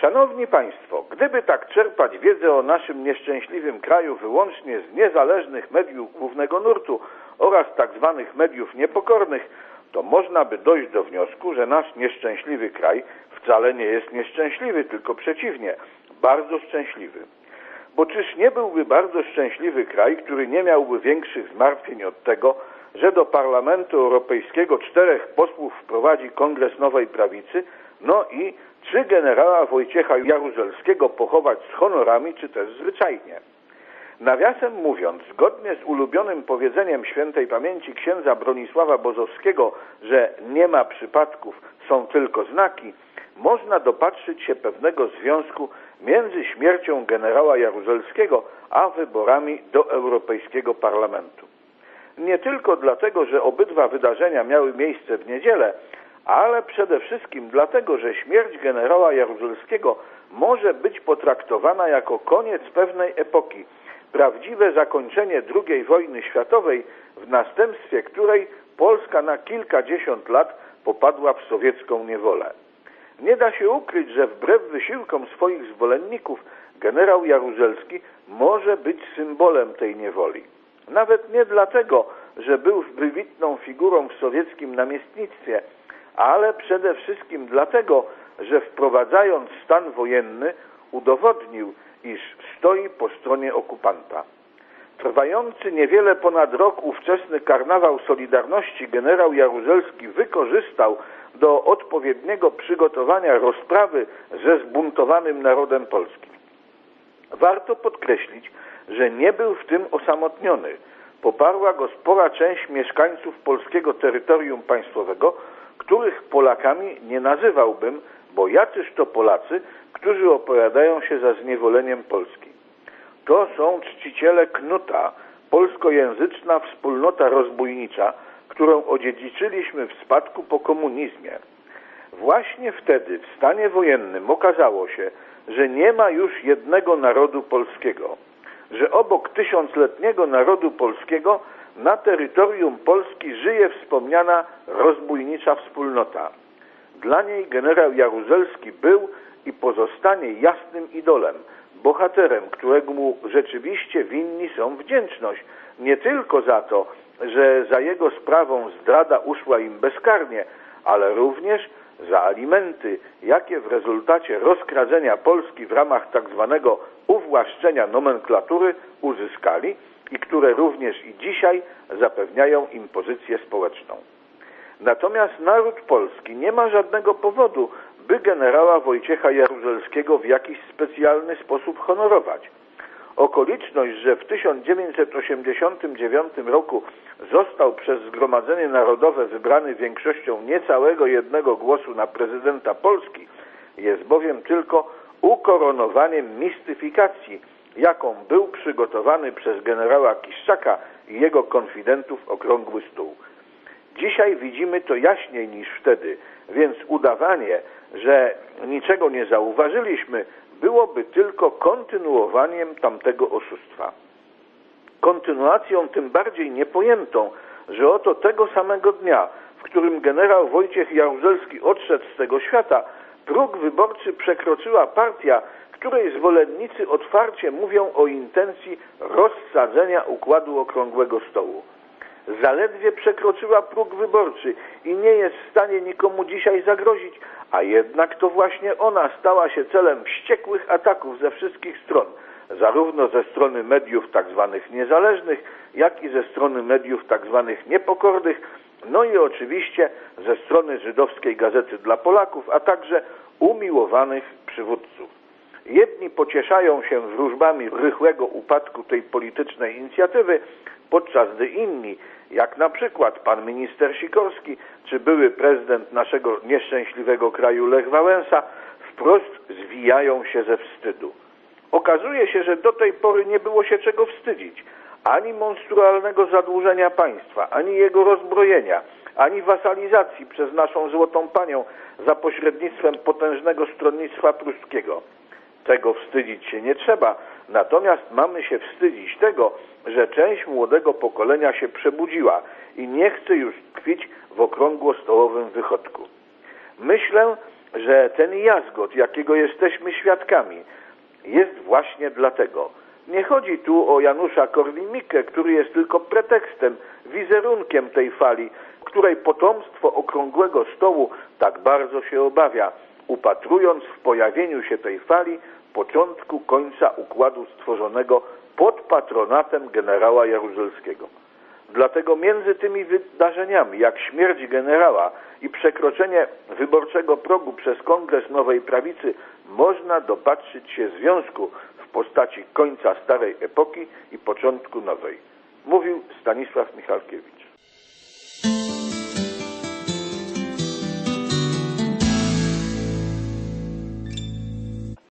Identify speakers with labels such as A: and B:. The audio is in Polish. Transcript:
A: Szanowni Państwo, gdyby tak czerpać wiedzę o naszym nieszczęśliwym kraju wyłącznie z niezależnych mediów głównego nurtu oraz tak zwanych mediów niepokornych, to można by dojść do wniosku, że nasz nieszczęśliwy kraj wcale nie jest nieszczęśliwy, tylko przeciwnie, bardzo szczęśliwy. Bo czyż nie byłby bardzo szczęśliwy kraj, który nie miałby większych zmartwień od tego, że do Parlamentu Europejskiego czterech posłów wprowadzi Kongres Nowej Prawicy, no i czy generała Wojciecha Jaruzelskiego pochować z honorami, czy też zwyczajnie. Nawiasem mówiąc, zgodnie z ulubionym powiedzeniem świętej pamięci księdza Bronisława Bozowskiego, że nie ma przypadków, są tylko znaki, można dopatrzyć się pewnego związku między śmiercią generała Jaruzelskiego a wyborami do Europejskiego Parlamentu. Nie tylko dlatego, że obydwa wydarzenia miały miejsce w niedzielę, ale przede wszystkim dlatego, że śmierć generała Jaruzelskiego może być potraktowana jako koniec pewnej epoki, prawdziwe zakończenie II wojny światowej, w następstwie której Polska na kilkadziesiąt lat popadła w sowiecką niewolę. Nie da się ukryć, że wbrew wysiłkom swoich zwolenników generał Jaruzelski może być symbolem tej niewoli. Nawet nie dlatego, że był wybitną figurą w sowieckim namiestnictwie, ale przede wszystkim dlatego, że wprowadzając stan wojenny udowodnił, iż stoi po stronie okupanta. Trwający niewiele ponad rok ówczesny karnawał Solidarności generał Jaruzelski wykorzystał do odpowiedniego przygotowania rozprawy ze zbuntowanym narodem polskim. Warto podkreślić, że nie był w tym osamotniony. Poparła go spora część mieszkańców polskiego terytorium państwowego, których Polakami nie nazywałbym, bo jacyż to Polacy, którzy opowiadają się za zniewoleniem Polski. To są czciciele Knuta, polskojęzyczna wspólnota rozbójnicza, którą odziedziczyliśmy w spadku po komunizmie. Właśnie wtedy w stanie wojennym okazało się, że nie ma już jednego narodu polskiego, że obok tysiącletniego narodu polskiego na terytorium Polski żyje wspomniana rozbójnicza wspólnota. Dla niej generał Jaruzelski był i pozostanie jasnym idolem, bohaterem, któremu rzeczywiście winni są wdzięczność, nie tylko za to, że za jego sprawą zdrada uszła im bezkarnie, ale również za alimenty, jakie w rezultacie rozkradzenia Polski w ramach tzw. Tak uwłaszczenia nomenklatury uzyskali i które również i dzisiaj zapewniają im pozycję społeczną. Natomiast naród polski nie ma żadnego powodu, by generała Wojciecha Jaruzelskiego w jakiś specjalny sposób honorować. Okoliczność, że w 1989 roku został przez Zgromadzenie Narodowe wybrany większością niecałego jednego głosu na prezydenta Polski, jest bowiem tylko ukoronowaniem mistyfikacji, jaką był przygotowany przez generała Kiszczaka i jego konfidentów okrągły stół. Dzisiaj widzimy to jaśniej niż wtedy, więc udawanie, że niczego nie zauważyliśmy, byłoby tylko kontynuowaniem tamtego oszustwa. Kontynuacją tym bardziej niepojętą, że oto tego samego dnia, w którym generał Wojciech Jaruzelski odszedł z tego świata, próg wyborczy przekroczyła partia, której zwolennicy otwarcie mówią o intencji rozsadzenia układu okrągłego stołu. Zaledwie przekroczyła próg wyborczy i nie jest w stanie nikomu dzisiaj zagrozić, a jednak to właśnie ona stała się celem wściekłych ataków ze wszystkich stron, zarówno ze strony mediów tzw. Tak niezależnych, jak i ze strony mediów tzw. Tak niepokornych, no i oczywiście ze strony żydowskiej Gazety dla Polaków, a także umiłowanych przywódców. Jedni pocieszają się wróżbami rychłego upadku tej politycznej inicjatywy, podczas gdy inni, jak na przykład pan minister Sikorski czy były prezydent naszego nieszczęśliwego kraju Lech Wałęsa, wprost zwijają się ze wstydu. Okazuje się, że do tej pory nie było się czego wstydzić. Ani monstrualnego zadłużenia państwa, ani jego rozbrojenia, ani wasalizacji przez naszą złotą panią za pośrednictwem potężnego stronnictwa pruskiego. Tego wstydzić się nie trzeba, natomiast mamy się wstydzić tego, że część młodego pokolenia się przebudziła i nie chce już tkwić w okrągłostołowym wychodku. Myślę, że ten jazgot, jakiego jesteśmy świadkami, jest właśnie dlatego. Nie chodzi tu o Janusza Korwin-Mikke, który jest tylko pretekstem, wizerunkiem tej fali, której potomstwo okrągłego stołu tak bardzo się obawia, upatrując w pojawieniu się tej fali początku końca układu stworzonego pod patronatem generała Jaruzelskiego. Dlatego między tymi wydarzeniami, jak śmierć generała i przekroczenie wyborczego progu przez Kongres Nowej Prawicy, można dopatrzyć się związku w postaci końca starej epoki i początku nowej. Mówił Stanisław Michalkiewicz.